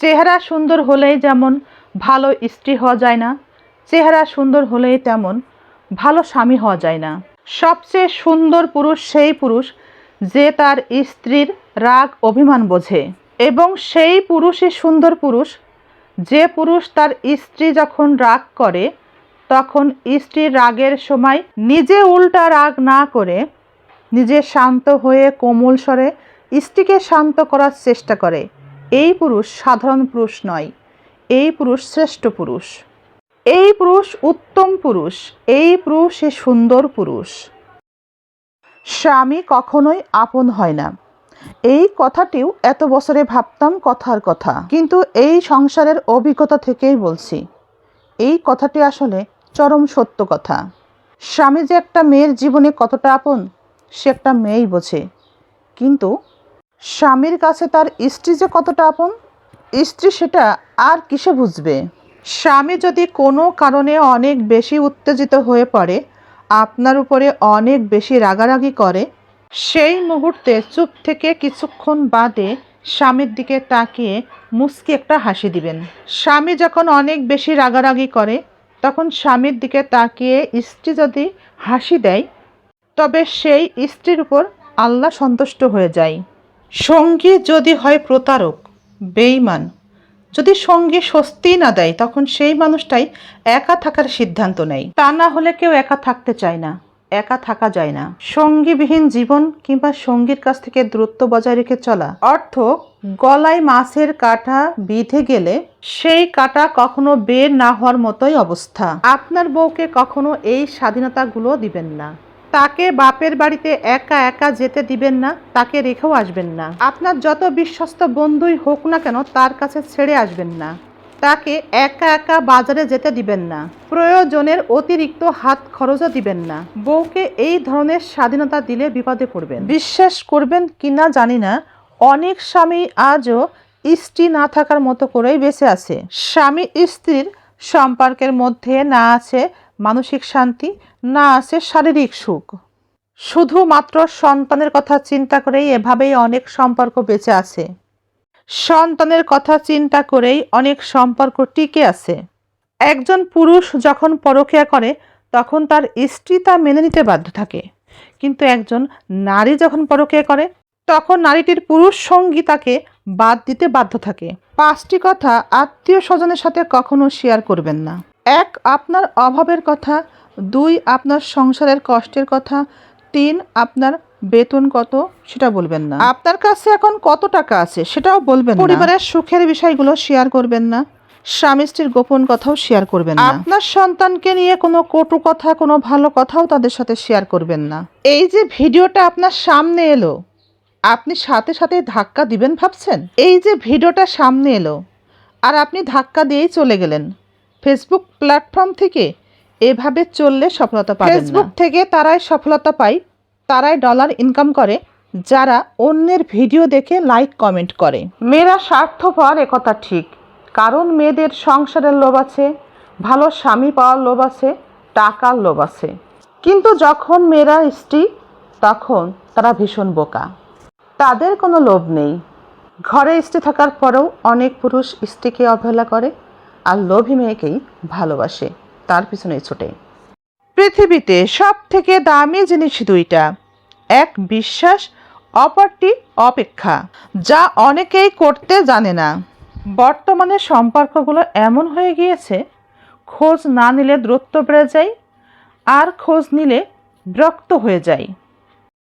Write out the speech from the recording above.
চেহারা সুন্দর হলেই যেমন ভালো স্ত্রী হওয়া যায় না, চেহারা সুন্দর হলেই তেমন ভালো স্বামী হওয়া যায় না। সবচেয়ে সুন্দর পুরুষ সেই পুরুষ যে তার স্ত্রীর রাগ, অভিমান বোঝে এবং সেই পুরুষই সুন্দর পুরুষ। যে পুরুষ তার স্ত্রী যখন রাগ করে, তখন স্ত্রীর রাগের সময় নিজে উল্টা রাগ না করে নিজে শান্ত হয়ে কোমল স্বরে স্ত্রীকে শান্ত করার চেষ্টা করে। এই পুরুষ সাধারণ পুরুষ নয়, এই পুরুষ শ্রেষ্ঠ পুরুষ। এই পুরুষ উত্তম পুরুষ, এই পুরুষই সুন্দর পুরুষ। স্বামী কখনোই আপন হয় না। এই কথাটিও এত বছরে ভাবতাম কথার কথা। কিন্তু এই সংসারের অভিজ্ঞতা থেকেই বলছি, এই কথাটি আসলে চরম সত্য কথা। স্বামী যে একটা মেয়ের জীবনে কতটা আপন, সে একটা মেয়েই বোঝে। কিন্তু স্বামীর কাছে তার স্ত্রী যে কতটা আপন? স্ত্রী সেটা আর কিসে বুঝবে? স্বামী যদি কোনো কারণে অনেক বেশি উত্তেজিত হয়ে পড়ে, আপনার উপরে অনেক বেশি রাগারাগি করে, সেই মুহূর্তে চুপ থেকে কিছুক্ষণ বাদে স্বামীর দিকে তাকিয়ে মুচকি একটা হাসি দিবেন। স্বামী যখন অনেক বেশি রাগারাগি করে, তখন স্বামীর দিকে তাকিয়ে স্ত্রী যদি হাসি দেয়, তবে সেই স্ত্রীর উপর আল্লাহ সন্তুষ্ট হয়ে যায়। সঙ্গী যদি হয় প্রতারক বেইমান যদি সঙ্গী স্বস্তি না দেয়, তখন সেই মানুষটাই একা থাকার সিদ্ধান্ত নেয়। তা না হলে কেউ একা থাকতে চায় না, একা থাকা যায় না। সঙ্গীবিহীন জীবন কিংবা সঙ্গীর কাছ থেকে দূরত্ব বজায় রেখে চলা। অর্থ, গলায় মাছের কাঁটা বিঁধে গেলে সেই কাঁটা কখনো বের না হওয়ার মতোই অবস্থা। আপনার বউকে কখনো এই স্বাধীনতাগুলো দিবেন না। তাকে বাপের বাড়িতে একা একা যেতে দিবেন না, তাকে রেখেও আসবেন না। আপনার যত বিশ্বস্ত বন্ধুই হোক না কেন, তার কাছে ছেড়ে আসবেন না। তাকে একা একা বাজারে যেতে দিবেন না। প্রয়োজনের অতিরিক্ত হাত খরচও দিবেন না। বউকে এই ধরনের স্বাধীনতা দিলে বিপদে পড়বেন। বিশ্বাস করবেন কিনা জানি না, অনেক স্বামী আজও স্ত্রী না থাকার মতো করেই বেঁচে আছে। স্বামী স্ত্রীর সম্পর্কের মধ্যে না আছে মানসিক শান্তি, না আছে শারীরিক সুখ। শুধুমাত্র সন্তানের কথা চিন্তা করেই এভাবেই অনেক সম্পর্ক বেঁচে আছে। সন্তানের কথা চিন্তা করেই অনেক সম্পর্ক টিকে আছে। একজন পুরুষ যখন পরকীয়া করে, তখন তার স্ত্রী তা মেনে নিতে বাধ্য থাকে। কিন্তু একজন নারী যখন পরকীয়া করে, তখন নারীটির পুরুষ সঙ্গী তাকে বাদ দিতে বাধ্য থাকে। পাঁচটি কথা আত্মীয় স্বজনের সাথে কখনো শেয়ার করবেন না। এক আপনার অভাবের কথা দুই আপনার সংসারের কষ্টের কথা তিন আপনার বেতন কত সেটা বলবেন না। আপনার কাছে এখন কত টাকা আছে সেটাও বলবেন পরিবারের সুখের বিষয়গুলো শেয়ার করবেন না। স্বামী স্ত্রীর গোপন কথাও শেয়ার করবেন না। আপনার সন্তানকে নিয়ে কোনো কটু কথা কোনো ভালো কথাও তাদের সাথে শেয়ার করবেন না। এই যে ভিডিওটা আপনার সামনে এলো আপনি সাথে সাথে ধাক্কা দিবেন ভাবছেন? এই যে ভিডিওটা সামনে এলো আর আপনি ধাক্কা দিয়েই চলে গেলেন। ফেসবুক প্ল্যাটফর্ম থেকে এভাবে চললে সফলতা পাবেন ফেসবুক থেকে তারাই সফলতা পায় তারাই ডলার ইনকাম করে যারা অন্যের ভিডিও দেখে লাইক কমেন্ট করে। মেয়েরা স্বার্থপর একথা ঠিক। কারণ মেয়েদের সংসারের লোভ আছে ভালো স্বামী পাওয়ার লোভ আছে টাকার লোভ আছে। কিন্তু যখন মেয়েরা স্ত্রী তখন তারা ভীষণ বোকা। তাদের কোনো লোভ নেই। ঘরে স্ত্রী থাকার পরেও অনেক পুরুষ স্ত্রীকে অবহেলা করে আর লোভী মেয়েকেই ভালোবাসে, তার পিছনে ছোটে। পৃথিবীতে সব থেকে দামি জিনিস দুইটা, এক বিশ্বাস, অপরটি অপেক্ষা, যা অনেকেই করতে জানে না। বর্তমানে সম্পর্কগুলো এমন হয়ে গিয়েছে, খোঁজ না নিলে দূরত্ব বেড়ে যায়, আর খোঁজ নিলে বিরক্ত হয়ে যায়।